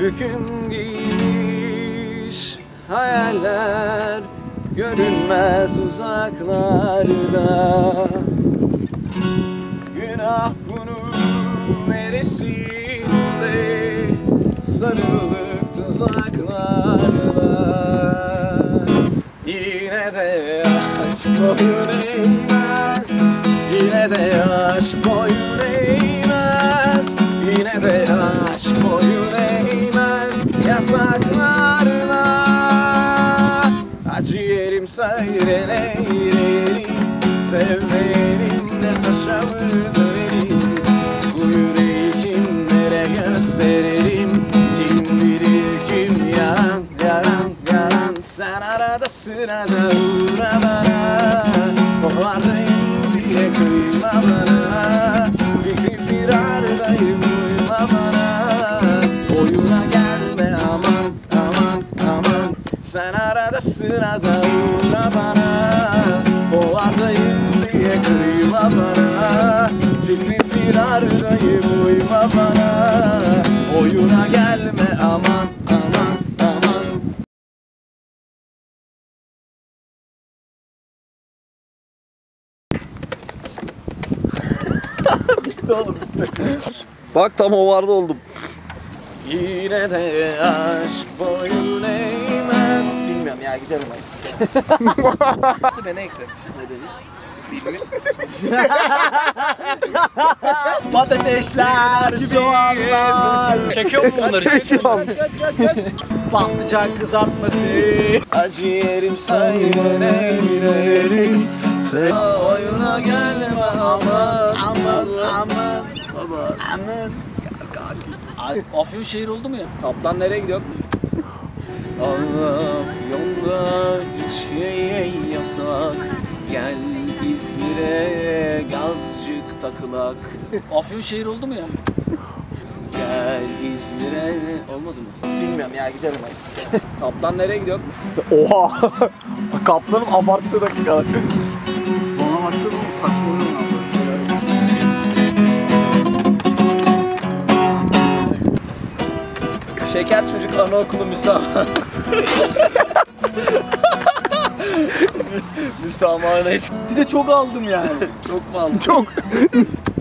Hüküm giymiş hayaller Görünmez uzaklarda. Günah bunun neresinde? Sarılıp tuzaklarla Yine de aşk boyun eğmez Yine de aşk boyun eğmez Yine de aşk boyun Söyle neylerim Sevmeyelim de taşamız ölelim Bu yüreği kimlere gösterelim Kim bilir kim yaran yaran yaran Sen arada sırada uğra bana Kovardayım diye kıyma bana Fikri firardayım uyma gelme aman aman aman. Sen sırada uğra bana Kovardayım diye kıyma bana Fikri firardayım uyma bana Oyuna gelme aman aman aman Bitti oğlum bitti. Bak tam o vardı oldum. Yine de aşk boyun Bilmiyorum ya gidelim hadi Beni dedi? Patatesler, soğanlar Çekiyor mu bunları? Çekiyorum. Patlıcan kızartması Acı yerim sayma neylerim Sen oyuna gelme aman aman aman aman Afyon şehir oldu mu ya? Kaptan nereye gidiyor? Allah yolda içkiye yasak Gel İzmir'e gazcık takılak Afyon şehir oldu mu ya? Gel İzmir'e olmadı mı? Bilmiyorum ya gidelim hadi. Kaptan nereye gidiyor? Oha. Kaplanım abarttı dakika. Bana baksana oğlum Şeker çocuk anaokulu müsamaha. müsamaha neyse. Bir de çok aldım yani. Çok mu aldın? Çok.